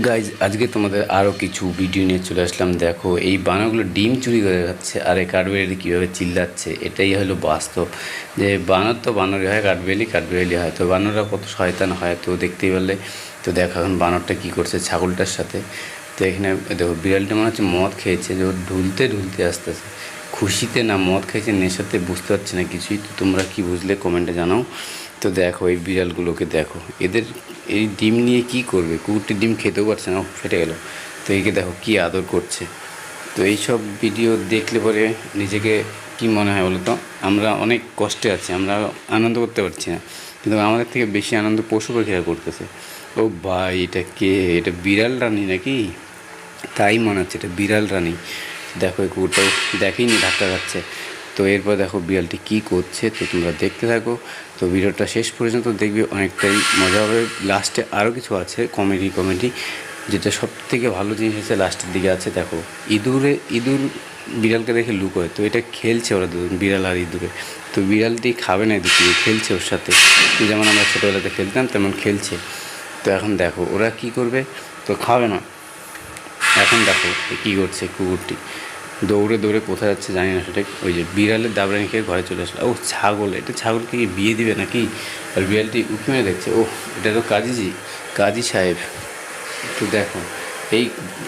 Guys আজকে তোমাদের আরও কিছু ভিডিও নিয়ে চলে আসলাম। দেখো, এই বানরগুলো ডিম চুরি করে যাচ্ছে আর এই কাঠবেলি কীভাবে চিল্লাচ্ছে, এটাই হলো বাস্তব। যে বানর তো বানরই হয় কাঠবেলি কাঠবেলি হয়। তো বানররা কত শয়তান হয়, তো দেখতেই পারলে। তো দেখো এখন বানরটা কী করছে ছাগলটার সাথে। তো এখানে দেখো বিড়ালটা মনে হচ্ছে মদ খেয়েছে, যে ঢুলতে ঢুলতে আসতেছে। খুশিতে না মদ খাইছে নেশাতে বুঝতে পারছে না কিছুই। তো তোমরা কি বুঝলে কমেন্টে জানাও। তো দেখো এই বিড়ালগুলোকে দেখো। এদের এই ডিম নিয়ে কি করবে? কুকুরটি ডিম খেতেও পারছে না, ফেটে গেল। তো একে দেখো কি আদর করছে। তো এইসব ভিডিও দেখলে পরে নিজেকে কি মনে হয় বলো তো আমরা অনেক কষ্টে আছি, আমরা আনন্দ করতে পারছি না। কিন্তু আমাদের থেকে বেশি আনন্দ পশু পাখিরা করতেছে। ও ভাই, এটা কে? এটা বিড়াল রানী নাকি? তাই মনে হচ্ছে এটা বিড়াল রানী। দেখো, এই কুকুরটাও দেখেইনি, ধাক্কা খাচ্ছে। তো এরপর দেখো বিড়ালটি কী করছে, তো তোমরা দেখতে থাকো। তো ভিডিওটা শেষ পর্যন্ত দেখবে, অনেকটাই মজা হবে। লাস্টে আরও কিছু আছে, কমেডি কমেডি। যেটা সব থেকে ভালো জিনিস হচ্ছে লাস্টের দিকে আছে, দেখো। ইঁদুরে, ইঁদুর বিড়ালকে দেখে লুকোয় তো এটা খেলছে ওরা দুজন, বিড়াল আর ইঁদুরে। তো বিড়ালটি খাবে না ইঁদুরটি খেলছে ওর সাথে। যেমন আমরা ছোটোবেলাতে খেলতাম, তেমন খেলছে। তো এখন দেখো, ওরা কি করবে? তো খাবে না। এখন দেখো কী করছে কুকুরটি। দৌড়ে দৌড়ে কোথায় যাচ্ছে জানি না সেটা ওই যে বিড়ালের দাবড়ানি খেয়ে ঘরে চলে আসলো। ও ছাগল, এটা ছাগলকে বিয়ে দিবে নাকি? আর বিড়ালটি উঠে মেরে দেখছে ও এটা তো কাজীজি কাজী সাহেব। তো দেখো, এই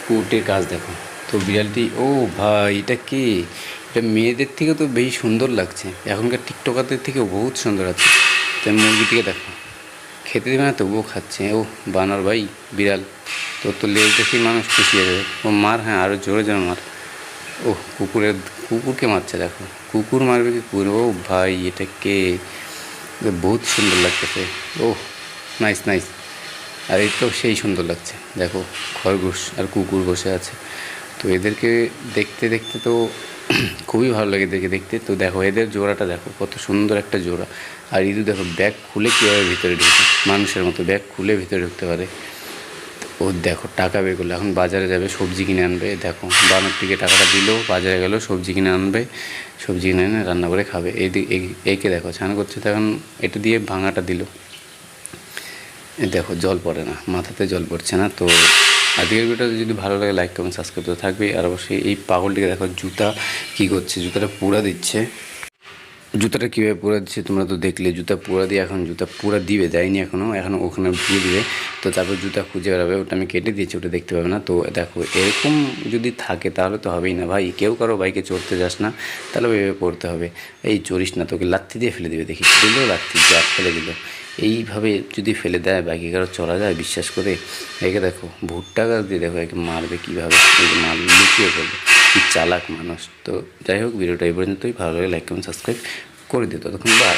কুকুরটির কাজ দেখো। তো বিড়ালটি, ও ভাই, এটা কে? এটা মেয়েদের থেকে তো বেশি সুন্দর লাগছে। এখনকার টিকটকারদের থেকেও বহুত সুন্দর আছে। তাই মুরগিটিকে দেখো। খেতে দেবে না, তবুও খাচ্ছে। ও, বানর ভাই, বিড়াল। তোর তো লেজ দেখেই মানুষ খুশি হয়ে যাবে। ও মার হ্যাঁ আরও জোরে জোরে মার। ও কুকুরের, কুকুরকে মারছে, দেখো। কুকুর মারবে কি কুকুর? ও ভাই, এটা কে? বহুত সুন্দর লাগতেছে। ও নাইস নাইস আর তো সেই সুন্দর লাগছে। দেখো, খরগোশ আর কুকুর বসে আছে। তো এদেরকে দেখতে দেখতে তো খুবই ভালো লাগে এদেরকে দেখতে। তো দেখো, এদের জোড়াটা দেখো, কত সুন্দর একটা জোড়া। আর ইঁদু দেখো, ব্যাগ খুলে কীভাবে ভিতরে ঢুকে মানুষের মতো ব্যাগ খুলে ভিতরে ঢুকতে পারে। ও দেখো, টাকা বের করল। এখন বাজারে যাবে, সবজি কিনে আনবে। দেখো বানরটিকে টাকাটা দিল, বাজারে গেল, সবজি কিনে আনবে, সবজি কিনে এনে রান্না করে খাবে। এই এইকে দেখো ছান করছে তখন এটা দিয়ে ভাঙাটা দিল। দেখো, জল পড়ে না, মাথাতে জল পড়ছে না, তো আজকের ভিডিওটা যদি ভালো লাগে লাইক কমেন্ট সাবস্ক্রাইব তো থাকবে আর অবশ্যই এই পাগলটিকে দেখো, জুতা কী করছে, জুতাটা পুরা দিচ্ছে। জুতাটা কীভাবে পুরা দিচ্ছে, তোমরা তো দেখলে, জুতা পুরা দিয়ে এখন জুতা পুরা দিবে দেয়নি এখনও এখন ওখানে দিয়ে দিবে। তো তারপর জুতা খুঁজে বেড়াবে, ওটা আমি কেটে দিয়েছি, ওটা দেখতে পাবে না। তো দেখো, এরকম যদি থাকে, তাহলে তো হবেই না, ভাই। কেউ কারও বাইকে চড়তে যাস না, তাহলে ভেবে পড়তে হবে। এই চড়িস না, তোকে লাত্তি দিয়ে ফেলে দেবে দেখি দিল, লাত্তি যা ফেলে দিল। এইভাবে যদি ফেলে দেয় বাকি কারও চলা যায়, বিশ্বাস করে, একে দেখো ভুট্টা গাছ দিয়ে দেখো, একে মারবে কীভাবে মারবে লুকিয়ে পড়বে। কি চালাক মানুষ। তো যাই হোক, ভিডিওটা এই পর্যন্তই। ভালো লাগে লাইক কমেন্ট সাবস্ক্রাইব করে দিও। ততক্ষণ বা